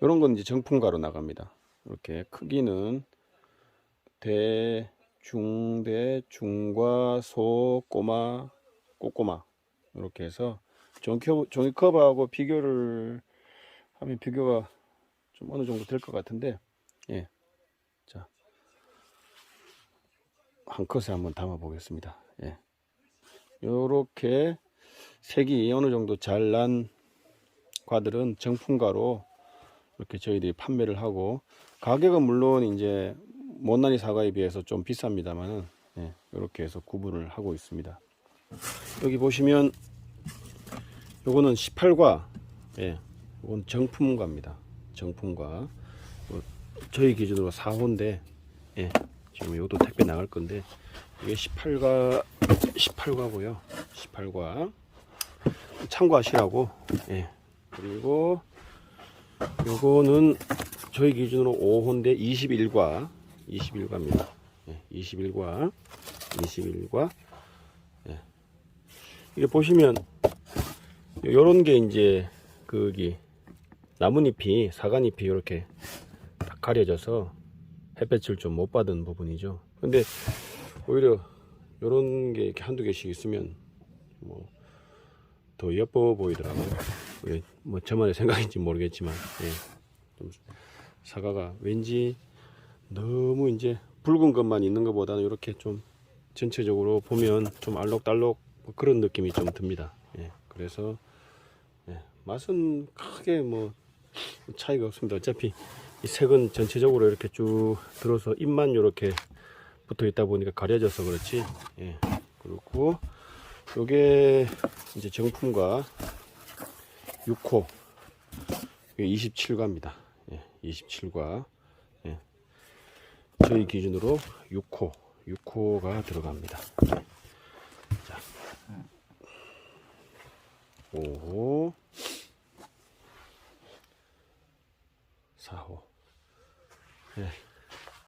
이런 건 이제 정품가로 나갑니다. 이렇게 크기는 대, 중, 대, 중과 소, 꼬마, 꼬꼬마 이렇게 해서 종이컵, 종이컵 하고 비교를 하면 비교가 좀 어느 정도 될 것 같은데 예. 자. 한 컷에 한번 담아 보겠습니다. 예. 요렇게 색이 어느 정도 잘 난 과들은 정품가로 이렇게 저희들이 판매를 하고 가격은 물론 이제 못난이 사과에 비해서 좀 비쌉니다만은 예, 이렇게 해서 구분을 하고 있습니다. 여기 보시면 요거는 18과 예, 이건 정품과입니다. 정품과 어, 저희 기준으로 4호인데 예, 지금 이것도 택배 나갈 건데 이게 18과 18과고요. 18과 참고하시라고 예. 그리고 요거는 저희 기준으로 5호인데 21과 21과입니다. 예, 21과 21과 예. 이게 보시면 요런 게 이제 거기 나뭇잎이 사과잎이 이렇게 딱 가려져서 햇볕을 좀 못 받은 부분이죠. 근데 오히려 요런 게 이렇게 한두 개씩 있으면 뭐 더 예뻐 보이더라고요. 예, 뭐 저만의 생각인지 모르겠지만 예, 좀 사과가 왠지 너무 이제 붉은 것만 있는 것보다는 이렇게 좀 전체적으로 보면 좀 알록달록 뭐 그런 느낌이 좀 듭니다. 예, 그래서 예, 맛은 크게 뭐 차이가 없습니다. 어차피 이 색은 전체적으로 이렇게 쭉 들어서 잎만 이렇게 붙어 있다 보니까 가려져서 그렇지. 예, 그렇고 요게 이제 정품과 6호 27과입니다. 예, 27과 예. 저희 기준으로 6호 6호가 들어갑니다. 예. 자, 5호 4호 예.